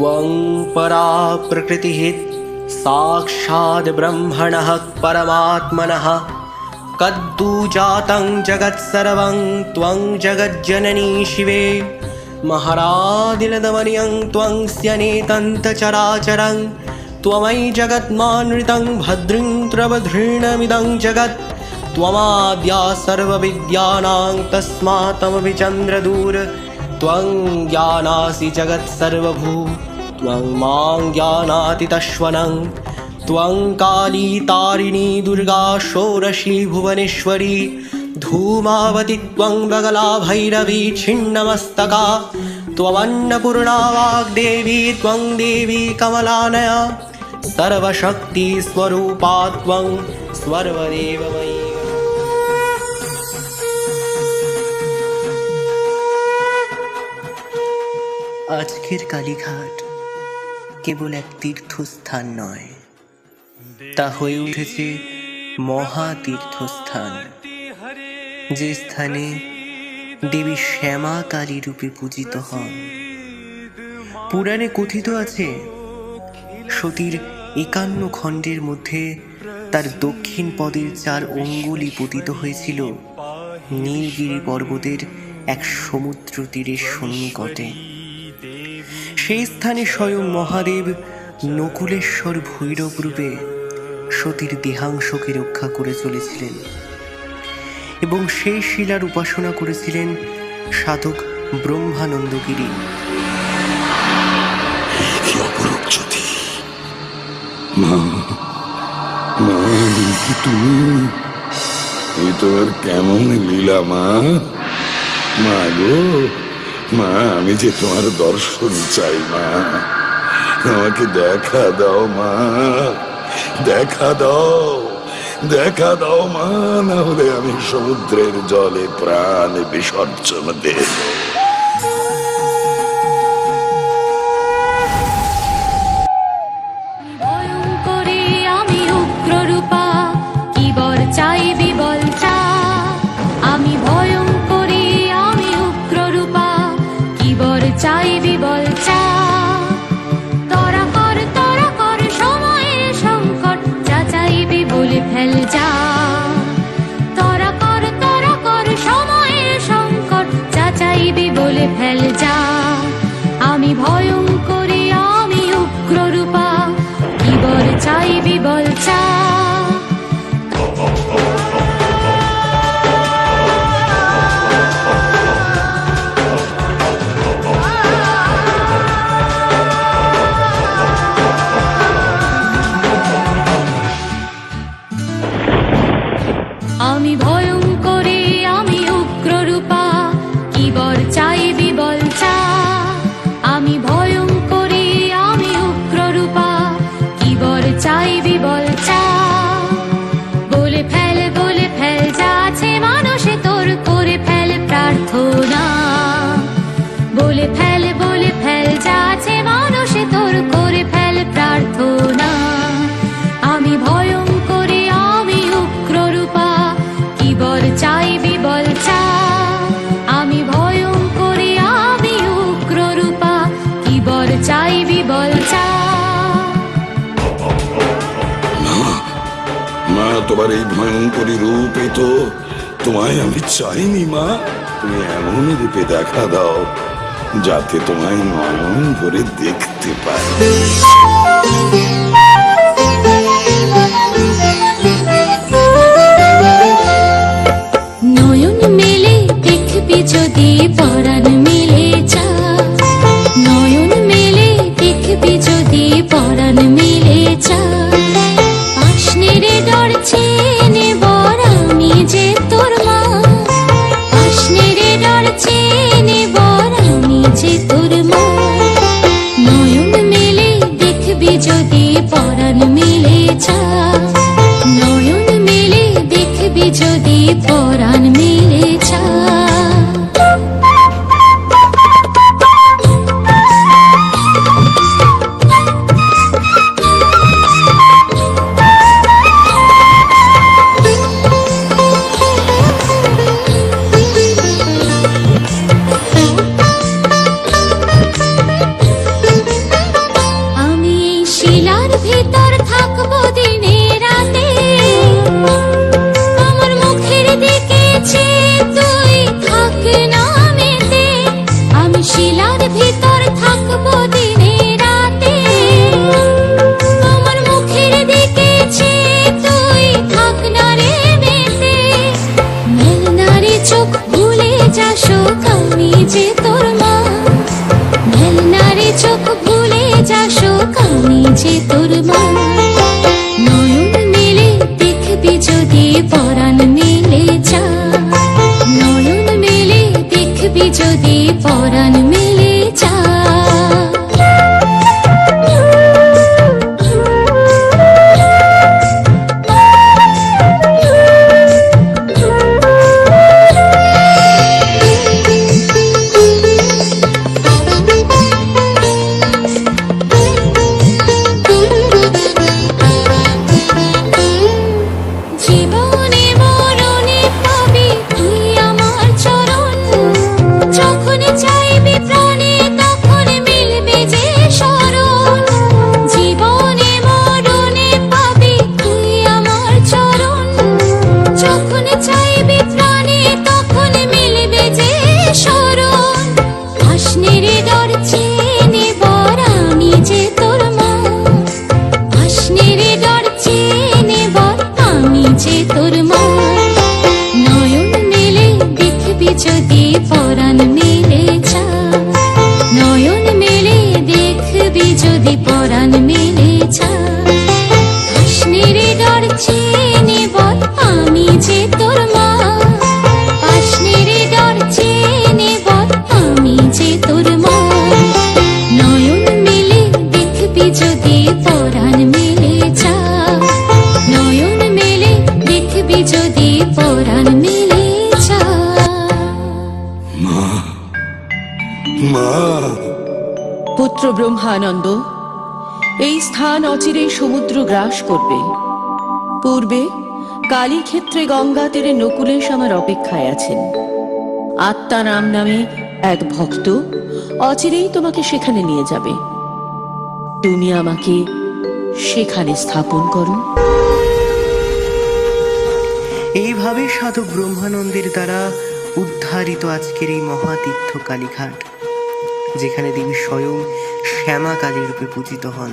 त्वं परा प्रकृतिः साक्षाद् ब्रह्मणः परमात्मनः। कद्दूजातं जगत्सर्वं त्वं जगज्जननी शिवे। महारादिलदमनियं त्वं स्यनेतन्तचराचरं त्वमयि जगत्मानृतं भद्रिं त्रवधृणमिदं जगत्। त्वमाद्या सर्वविद्यानां तस्मात्तमपि चन्द्रदूर। त्वं ज्ञानासि जगत्सर्वभू त्वं मां ज्ञानाति तश्वनं त्वं काली तारिणी दुर्गा षोडशी भुवनेश्वरी धूमावति त्वं बगला भैरवी छिन्नमस्तका त्वमन्नपूर्णा वाग्देवी त्वं देवी कमलानया सर्वशक्तिस्वरूपा त्वं सर्वदेवमयी আজকের কালীঘাট কেবল এক তীর্থস্থান নয়, তা হয়ে উঠেছে মহা তীর্থস্থান যে স্থানে দেবী শ্যামা কালী রূপে পূজিত হন। পুরাণে কথিত আছে, সতীর একান্ন খণ্ডের মধ্যে তার দক্ষিণ পদের চার অঙ্গুলি পতিত হয়েছিল। নীলগিরি পর্বতের এক সমুদ্র তীরের সন্নিকটে। সেই স্থানে স্বয়ং মহাদেব নকুলেশ্বর ভৈরব রূপে সতীর দেহাংশকে রক্ষা করে চলেছিলেন এবং সেই শিলার উপাসনা করেছিলেন সাধক ব্রহ্মানন্দগিরি। তুমি। তোমার কেমন লীলা মা গো মা, আমি যে তোমার দর্শন চাই মা, আমাকে দেখা দাও মা, দেখা দাও দেখা দাও মা, না হলে আমি সমুদ্রের জলে প্রাণ বিসর্জন দেব। তোমার এই ভয়ঙ্করী রূপে তো তোমায় আমি চাইনি, মা। তুমি এমন রূপে দেখা দাও যাতে তোমায় নয়ন ভরে দেখতে পাই। নয়ন মেলে দেখবি যদি পরাণ যাসুক আমি যে তোর মা। মেলনারে চোখ ভুলে যাসুক আমি যে তোর মা। নয়ন মেলে দেখবি যদি পরাণ মেলে যা। নয়ন মেলে দেখবি যদি পরাণ মেলে যা। যদি পুত্র ব্রহ্মানন্দ এই স্থান অচিরেই সমুদ্র গ্রাস করবে। পূর্বে কালীক্ষেত্রে গঙ্গা তীরে নকুলেশ আমার অপেক্ষায় আছেন। আত্মারাম নামে এক ভক্ত অচিরেই তোমাকে সেখানে নিয়ে যাবে। তুমি আমাকে সেখানে স্থাপন করো। এইভাবে সাধক ব্রহ্মানন্দের দ্বারা উদ্ধারিত আজকের এই মহাতীর্থ কালীঘাট। যেখানে দেবী স্বয়ং শ্যামা কালী রূপে পূজিত হন।